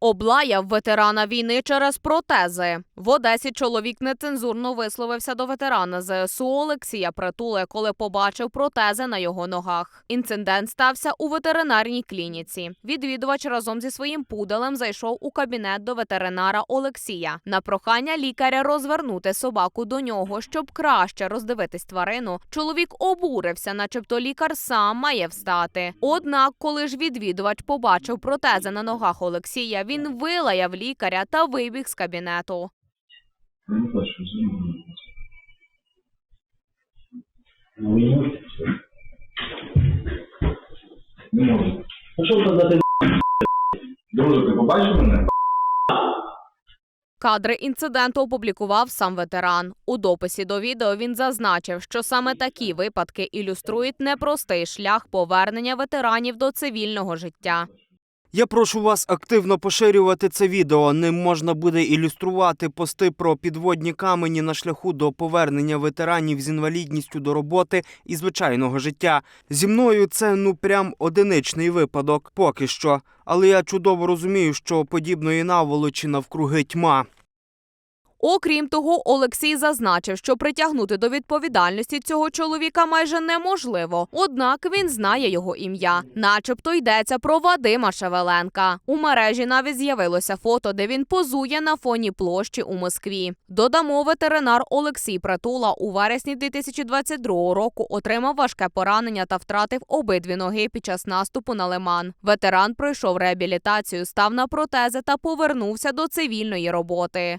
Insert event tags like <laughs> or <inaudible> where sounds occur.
Облаяв ветерана війни через протези. В Одесі чоловік нецензурно висловився до ветерана ЗСУ Олексія Притули, коли побачив протези на його ногах. Інцидент стався у ветеринарній клініці. Відвідувач разом зі своїм пуделем зайшов у кабінет до ветеринара Олексія. На прохання лікаря розвернути собаку до нього, щоб краще роздивитись тварину. Чоловік обурився, начебто лікар сам має встати. Однак, коли ж відвідувач побачив протези на ногах Олексія, він вилаяв лікаря та вибіг з кабінету. Не займаюся. Ну, не можете. Не можу. А казати? <laughs> Друже, ти побачив мене? Кадри інциденту опублікував сам ветеран. У дописі до відео він зазначив, що саме такі випадки ілюструють непростий шлях повернення ветеранів до цивільного життя. Я прошу вас активно поширювати це відео. Ним можна буде ілюструвати пости про підводні камені на шляху до повернення ветеранів з інвалідністю до роботи і звичайного життя. Зі мною це ну прям одиничний випадок, поки що. Але я чудово розумію, що подібної наволочі навкруги тьма. Окрім того, Олексій зазначив, що притягнути до відповідальності цього чоловіка майже неможливо. Однак він знає його ім'я, начебто йдеться про Вадима Шевеленка. У мережі навіть з'явилося фото, де він позує на фоні площі у Москві. Додамо, ветеринар Олексій Притула у вересні 2022 року отримав важке поранення та втратив обидві ноги під час наступу на лиман. Ветеран пройшов реабілітацію, став на протези та повернувся до цивільної роботи.